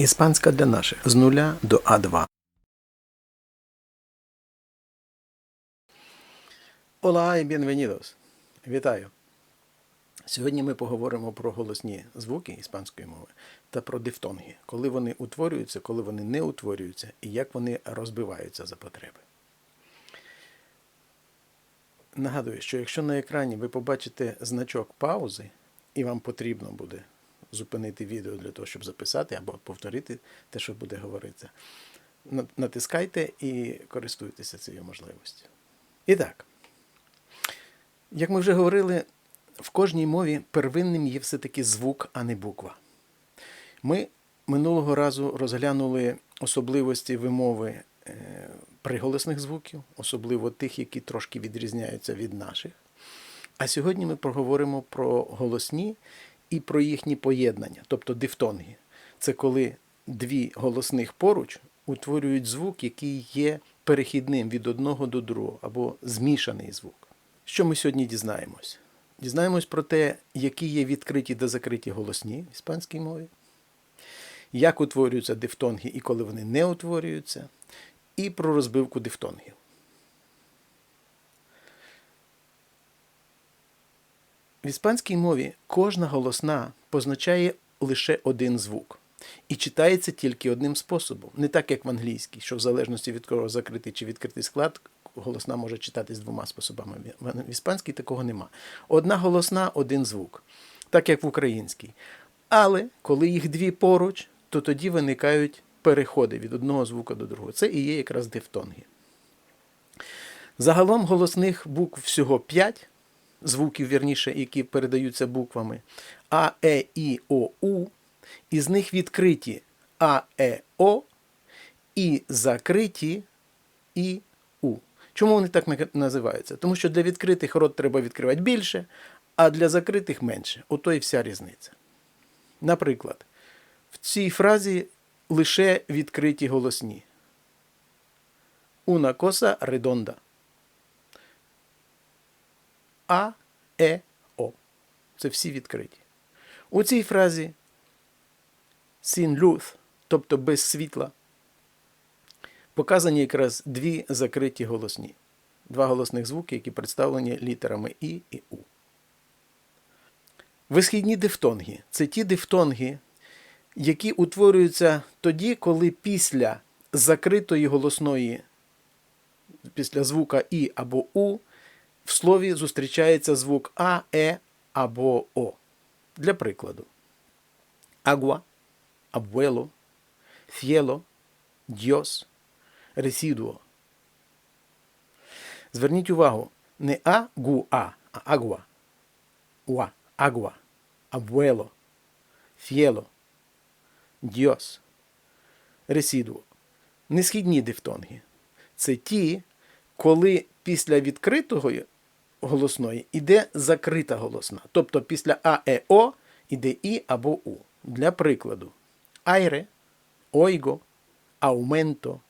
Іспанська для наших з нуля до А2. Hola і bienvenidos. Вітаю. Сьогодні ми поговоримо про голосні звуки іспанської мови та про дифтонги, коли вони утворюються, коли вони не утворюються і як вони розбиваються за потреби. Нагадую, що якщо на екрані ви побачите значок паузи, і вам потрібно буде зупинити відео для того, щоб записати або повторити те, що буде говоритися, натискайте і користуйтеся цією можливістю. І так, як ми вже говорили, в кожній мові первинним є все-таки звук, а не буква. Ми минулого разу розглянули особливості вимови е, приголосних звуків, особливо тих, які трошки відрізняються від наших. А сьогодні ми проговоримо про голосні і про їхні поєднання, тобто дифтонги. Це коли дві голосних поруч утворюють звук, який є перехідним від одного до другого, або змішаний звук. Що ми сьогодні дізнаємось? Дізнаємось про те, які є відкриті та закриті голосні в іспанській мові, як утворюються дифтонги і коли вони не утворюються, і про розбивку дифтонгів. В іспанській мові кожна голосна позначає лише один звук і читається тільки одним способом, не так як в англійській, що в залежності від кого закритий чи відкритий склад, голосна може читатись двома способами. В іспанській такого нема. Одна голосна, один звук, так як в українській. Але коли їх дві поруч, то тоді виникають переходи від одного звука до другого. Це і є якраз дифтонги. Загалом голосних букв всього 5 звуків, вірніше, які передаються буквами А, Е, І, О, У. Із них відкриті А, Е, О і закриті І, У. Чому вони так називаються? Тому що для відкритих рот треба відкривати більше, а для закритих менше. Ото і вся різниця. Наприклад, в цій фразі лише відкриті голосні. Una cosa redonda. А, Е, О. Це всі відкриті. У цій фразі sin luz, тобто без світла, показані якраз дві закриті голосні. Два голосних звуки, які представлені літерами І і У. Висхідні дифтонги це ті дифтонги, які утворюються тоді, коли після закритої голосної, після звука І або У, в слові зустрічається звук А, Е або О. Для прикладу: agua, abuelo, cielo, Dios, residuo. Зверніть увагу, не агуа, а агуа. Уа, агуа, abuelo, cielo, Dios, residuo. Несхідні дифтонги. Це ті, коли після відкритого голосної йде закрита голосна. Тобто після А, Е, О йде І або У. Для прикладу: айре, ойго, аументо,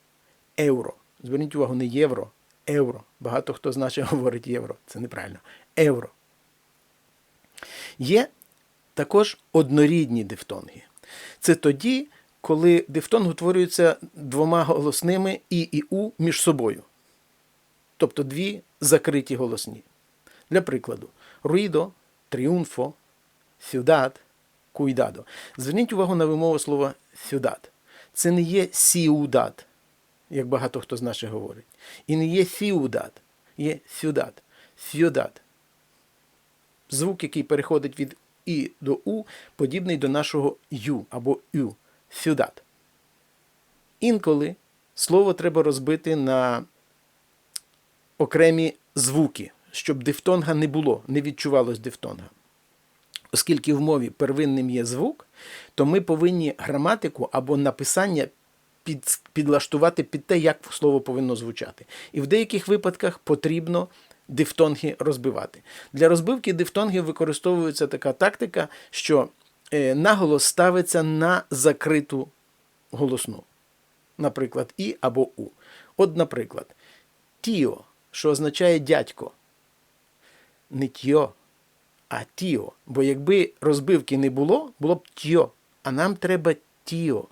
евро. Зверніть увагу, не євро, евро. Багато хто з наших говорить євро. Це неправильно. Евро. Є також однорідні дифтонги. Це тоді, коли дифтонг утворюється двома голосними І і У між собою. Тобто дві закриті голосні. Для прикладу, руїдо, тріумфо, сюдад, куйдадо. Зверніть увагу на вимову слова сюдад. Це не є сіудад, як багато хто з наших говорить. І не є сіудад, є сюдад. Сюдад. Звук, який переходить від І до У, подібний до нашого Ю або Ю. Сюдад. Інколи слово треба розбити на окремі звуки, щоб дифтонга не було, не відчувалось дифтонга. Оскільки в мові первинним є звук, то ми повинні граматику або написання під, підлаштувати під те, як слово повинно звучати. І в деяких випадках потрібно дифтонги розбивати. Для розбивки дифтонгів використовується така тактика, що е, наголос ставиться на закриту голосну. Наприклад, І або У. От, наприклад, тіо, що означає дядько. Не тьо, а тіо. Бо якби розбивки не було, було б тьо. А нам треба тіо.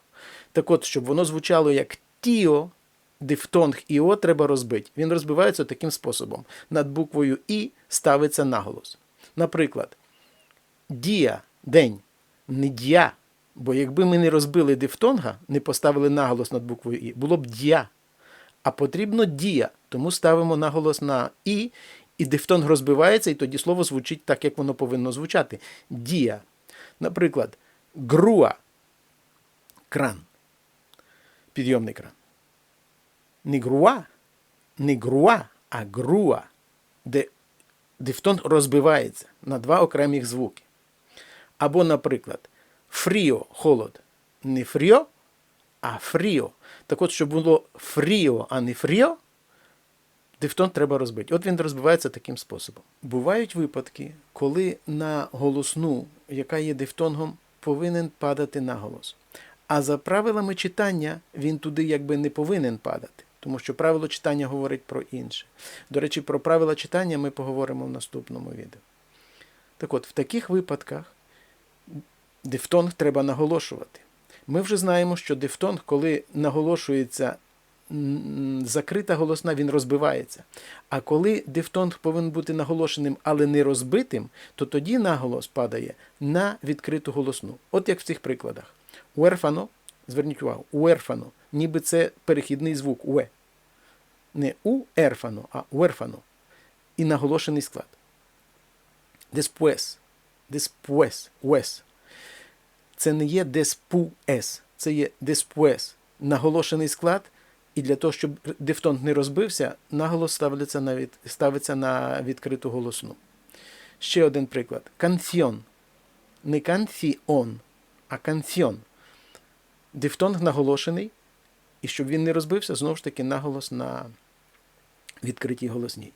Так от, щоб воно звучало як тіо, дифтонг і о треба розбити. Він розбивається таким способом. Над буквою І ставиться наголос. Наприклад, дія день, не дя. Бо якби ми не розбили дифтонга, не поставили наголос над буквою І, було б дя. А потрібно дія. Тому ставимо наголос на І, і дифтонг розбивається, і тоді слово звучить так, як воно повинно звучати. Дія. Наприклад, груа кран. Підйомний кран. Не груа, не груа, а груа, де дифтонг розбивається на два окремих звуки. Або, наприклад, фріо холод. Не фріо, а фріо. Так от, щоб було фріо, а не фріо, дифтонг треба розбити. От він розбивається таким способом. Бувають випадки, коли на голосну, яка є дифтонгом, повинен падати наголос. А за правилами читання він туди якби не повинен падати, тому що правило читання говорить про інше. До речі, про правила читання ми поговоримо в наступному відео. Так от, в таких випадках дифтонг треба наголошувати. Ми вже знаємо, що дифтонг, коли наголошується закрита голосна, він розбивається. А коли дифтонг повинен бути наголошеним, але не розбитим, то тоді наголос падає на відкриту голосну. От як в цих прикладах. Уерфано, зверніть увагу, уерфано, ніби це перехідний звук уе. Не уерфано, а уерфано. І наголошений склад. Después. Después. Уес. Це не є деспуес, це є después. Наголошений склад. І для того, щоб дифтонг не розбився, наголос ставиться на, від, ставиться на відкриту голосну. Ще один приклад. Канціон. Не канціон, а канціон. Дифтонг наголошений, і щоб він не розбився, знову ж таки наголос на відкритій голосній.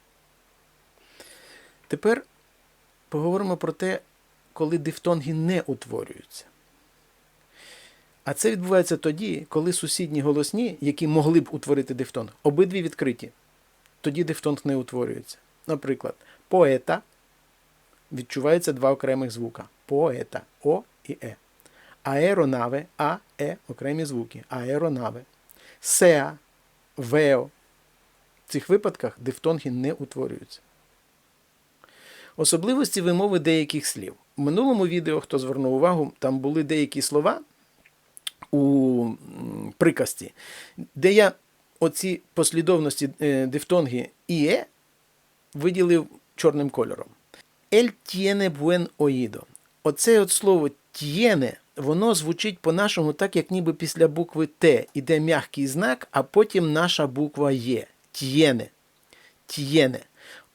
Тепер поговоримо про те, коли дифтонги не утворюються. А це відбувається тоді, коли сусідні голосні, які могли б утворити дифтонг, обидві відкриті. Тоді дифтонг не утворюється. Наприклад, поета відчувається два окремих звука. Поета О і Е. Аеронаве А, Е окремі звуки. Аеронаве. Сеа, Вео. В цих випадках дифтонги не утворюються. Особливості вимови деяких слів. В минулому відео, хто звернув увагу, там були деякі слова у приказці, де я оці послідовності е, дифтонги іе виділив чорним кольором. Ель тієне буен оїдо. Оце от слово тієне, воно звучить по-нашому так, як ніби після букви Т іде м'який знак, а потім наша буква Є. Тієне. Тієне.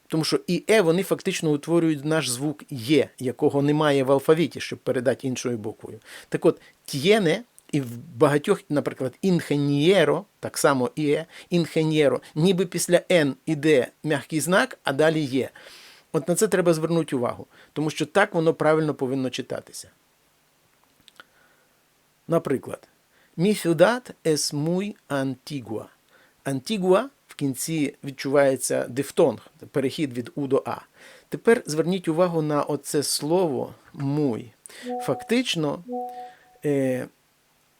Тому що і Е вони фактично утворюють наш звук Є, якого немає в алфавіті, щоб передати іншою буквою. Так от, т'єне і в багатьох, наприклад, інхенієро, так само Е, інхенієро, ніби після Н іде м'який знак, а далі є. От на це треба звернути увагу, тому що так воно правильно повинно читатися. Наприклад, Mi ciudad es muy antigua. Антігуа в кінці відчувається дифтонг, перехід від У до А. Тепер зверніть увагу на оце слово муй. Фактично, е,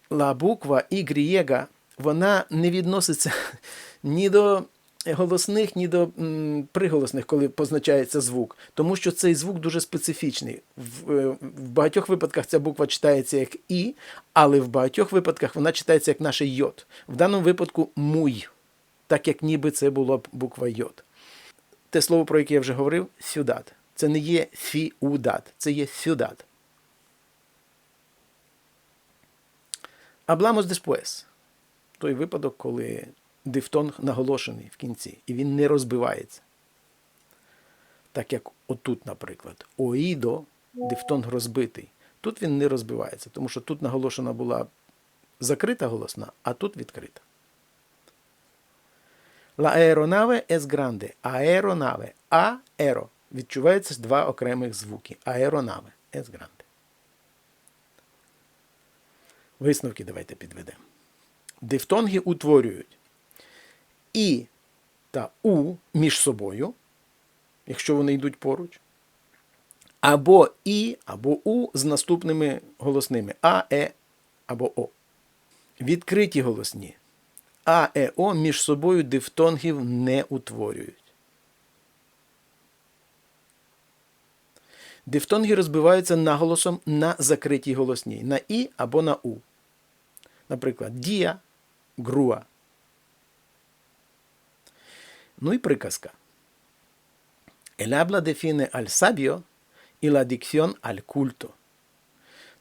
буква Y, вона не відноситься ні до голосних, ні до приголосних, коли позначається звук, тому що цей звук дуже специфічний. В, е, в багатьох випадках ця буква читається як І, але в багатьох випадках вона читається як наше йод. В даному випадку муй, так як ніби це була б буква йод. Те слово, про яке я вже говорив, сюдат. Це не є фіудат, це є сюдат. Hablamos después. Той випадок, коли дифтонг наголошений в кінці, і він не розбивається. Так як отут, наприклад, оїдо, дифтонг розбитий. Тут він не розбивається, тому що тут наголошена була закрита голосна, а тут відкрита. La aeronave es grande. Aeronave. Аеро. Відчувається два окремих звуки. Аеронаве. Es grande. Висновки давайте підведемо. Дифтонги утворюють І та У між собою, якщо вони йдуть поруч. Або І, або У з наступними голосними А, Е або О. Відкриті голосні. А, Е, О між собою дифтонгів не утворюють. Дифтонги розбиваються наголосом на закритій голосній, на І або на У. Наприклад, дія, груа. Ну і приказка. El habla define al sabio і la dicción al culto.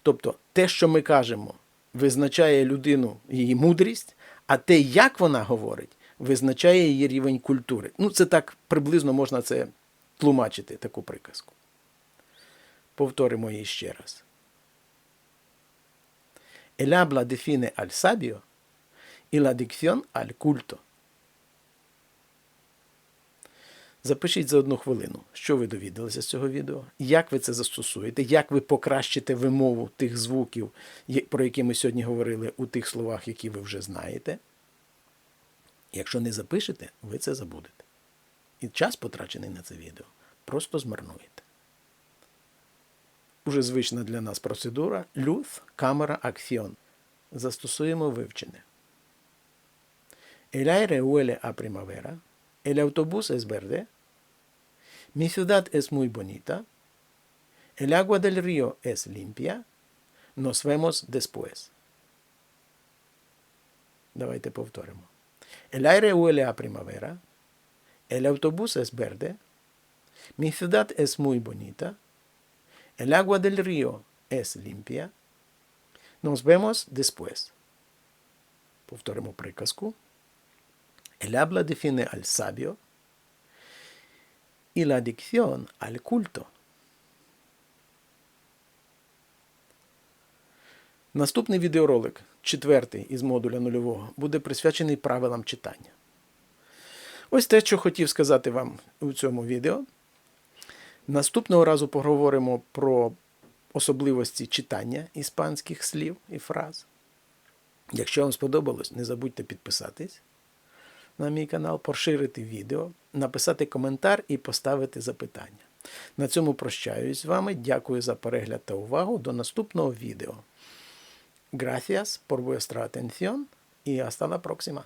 Тобто те, що ми кажемо, визначає людину її мудрість, а те, як вона говорить, визначає її рівень культури. Ну, це так приблизно можна це тлумачити, таку приказку. Повторимо її ще раз. El habla define al sabio y la dicción al culto. Запишіть за одну хвилину, що ви довідалися з цього відео, як ви це застосуєте, як ви покращите вимову тих звуків, про які ми сьогодні говорили у тих словах, які ви вже знаєте. Якщо не запишете, ви це забудете. І час, потрачений на це відео, просто змарнуєте. Уже звична для нас процедура Люф, камера, акціон. Застосуємо вивчене. El aire huele a primavera. El autobús es verde. Mi ciudad es muy bonita. El agua del río es limpia. Nos vemos después. Давайте повторимо. El aire huele a primavera. El autobús es verde. Mi ciudad es muy bonita. El agua del río es limpia. Nos vemos después. Повторимо приказку. El habla define al sabio y la dicción al. Наступний відеоролик, четвертий із модуля нульового, буде присвячений правилам читання. Ось те, що хотів сказати вам у цьому відео. Наступного разу поговоримо про особливості читання іспанських слів і фраз. Якщо вам сподобалось, не забудьте підписатись на мій канал, поширити відео, написати коментар і поставити запитання. На цьому прощаюсь з вами. Дякую за перегляд та увагу. До наступного відео. Gracias por vuestra atención y hasta la próxima.